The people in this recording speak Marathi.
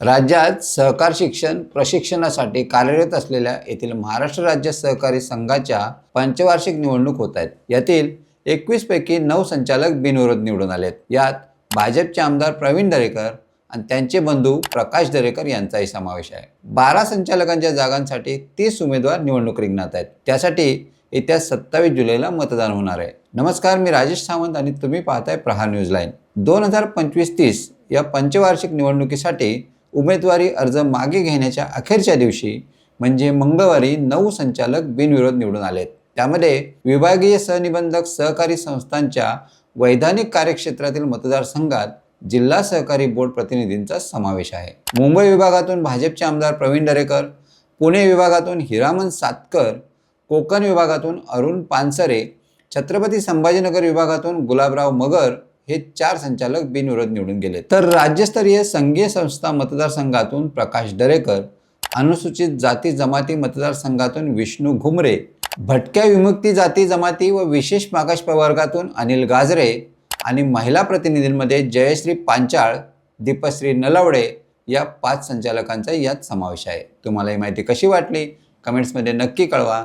राज्यात सहकार शिक्षण प्रशिक्षणासाठी कार्यरत असलेल्या येथील महाराष्ट्र राज्य सहकारी संघाच्या पंचवार्षिक निवडणूक होत आहेत. यातील एकवीस पैकी नऊ संचालक बिनविरोध निवडून आलेत. यात भाजपचे आमदार प्रवीण दरेकर आणि त्यांचे बंधू प्रकाश दरेकर यांचाही समावेश आहे. बारा संचालकांच्या जागांसाठी तीस उमेदवार निवडणूक रिंगणात आहेत. त्यासाठी येत्या सत्तावीस जुलैला मतदान होणार आहे. नमस्कार मी राजेश सावंत आणि तुम्ही पाहताय प्रहार न्यूज लाईन. दोन हजार पंचवीस तीस या पंचवार्षिक निवडणुकीसाठी उमेदवारी अर्ज मागे घेण्याच्या अखेरच्या दिवशी म्हणजे मंगळवारी नऊ संचालक बिनविरोध निवडून आलेत. त्यामध्ये विभागीय सहनिबंधक सहकारी संस्थांच्या वैधानिक कार्यक्षेत्रातील मतदारसंघात जिल्हा सहकारी बोर्ड प्रतिनिधींचा समावेश आहे. मुंबई विभागातून भाजपचे आमदार प्रवीण दरेकर पुणे विभागातून हिरामन सातकर कोकण विभागातून अरुण पानसरे छत्रपती संभाजीनगर विभागातून गुलाबराव मगर हे चार संचालक बिनविरोध निवडून गेले तर राज्यस्तरीय संघीय संस्था मतदारसंघातून प्रकाश दरेकर अनुसूचित जाती जमाती मतदारसंघातून विष्णू घुमरे भटक्या विमुक्ती जाती जमाती व विशेष मागास प्रवर्गातून अनिल गाजरे आणि महिला प्रतिनिधींमध्ये जयश्री पांचाळ दीपश्री नलवडे या पाच संचालकांचा यात समावेश आहे. तुम्हाला ही माहिती कशी वाटली? कमेंट्समध्ये नक्की कळवा.